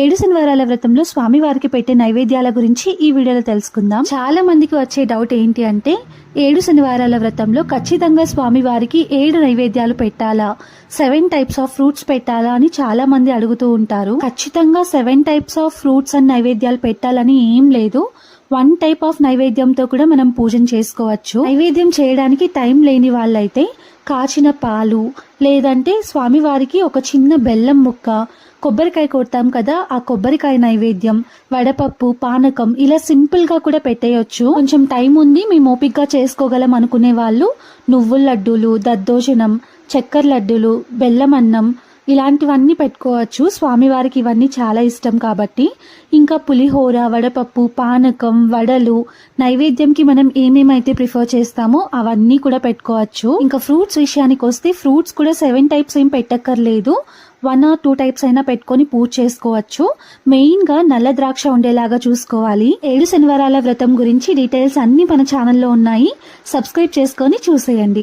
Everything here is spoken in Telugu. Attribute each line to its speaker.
Speaker 1: ఏడు శనివారాల వ్రతంలో స్వామివారికి పెట్టే నైవేద్యాల గురించి ఈ వీడియోలో తెలుసుకుందాం. చాలా మందికి వచ్చే డౌట్ ఏంటి అంటే ఏడు శనివారాల వ్రతంలో ఖచ్చితంగా స్వామివారికి ఏడు నైవేద్యాలు పెట్టాలా? సెవెన్ టైప్స్ ఆఫ్ ఫ్రూట్స్ పెట్టాలా అని చాలా మంది అడుగుతూ ఉంటారు. ఖచ్చితంగా seven types of fruits and నైవేద్యాలు పెట్టాలని ఏం లేదు. వన్ టైప్ ఆఫ్ నైవేద్యంతో కూడా మనం పూజన చేసుకోవచ్చు. నైవేద్యం చేయడానికి టైం లేని వాళ్ళైతే కాచిన పాలు లేదంటే స్వామివారికి ఒక చిన్న బెల్లం ముక్క కొబ్బరికాయ కొడతాం కదా ఆ కొబ్బరికాయ నైవేద్యం వడపప్పు పానకం ఇలా సింపుల్గా కూడా పెట్టేయొచ్చు. కొంచెం టైం ఉంది మేము ఓపిక్గా చేసుకోగలం అనుకునే వాళ్ళు నువ్వుల లడ్డూలు దద్దోజనం చక్కెర లడ్డూలు బెల్లం అన్నం ఇలాంటివన్నీ పెట్టుకోవచ్చు. స్వామివారికి ఇవన్నీ చాలా ఇష్టం కాబట్టి ఇంకా పులిహోర వడపప్పు పానకం వడలు నైవేద్యంకి మనం ఏమేమైతే ప్రిఫర్ చేస్తామో అవన్నీ కూడా పెట్టుకోవచ్చు. ఇంకా ఫ్రూట్స్ విషయానికి వస్తే ఫ్రూట్స్ కూడా సెవెన్ టైప్స్ ఏం పెట్టక్కర్లేదు. వన్ ఆర్ టూ టైప్స్ అయినా పెట్టుకొని పూజ చేసుకోవచ్చు. మెయిన్గా నల్ల ద్రాక్ష ఉండేలాగా చూసుకోవాలి. ఏడు శనివారాల వ్రతం గురించి డీటెయిల్స్ అన్నీ మన ఛానల్లో ఉన్నాయి. సబ్స్క్రైబ్ చేసుకొని చూసేయండి.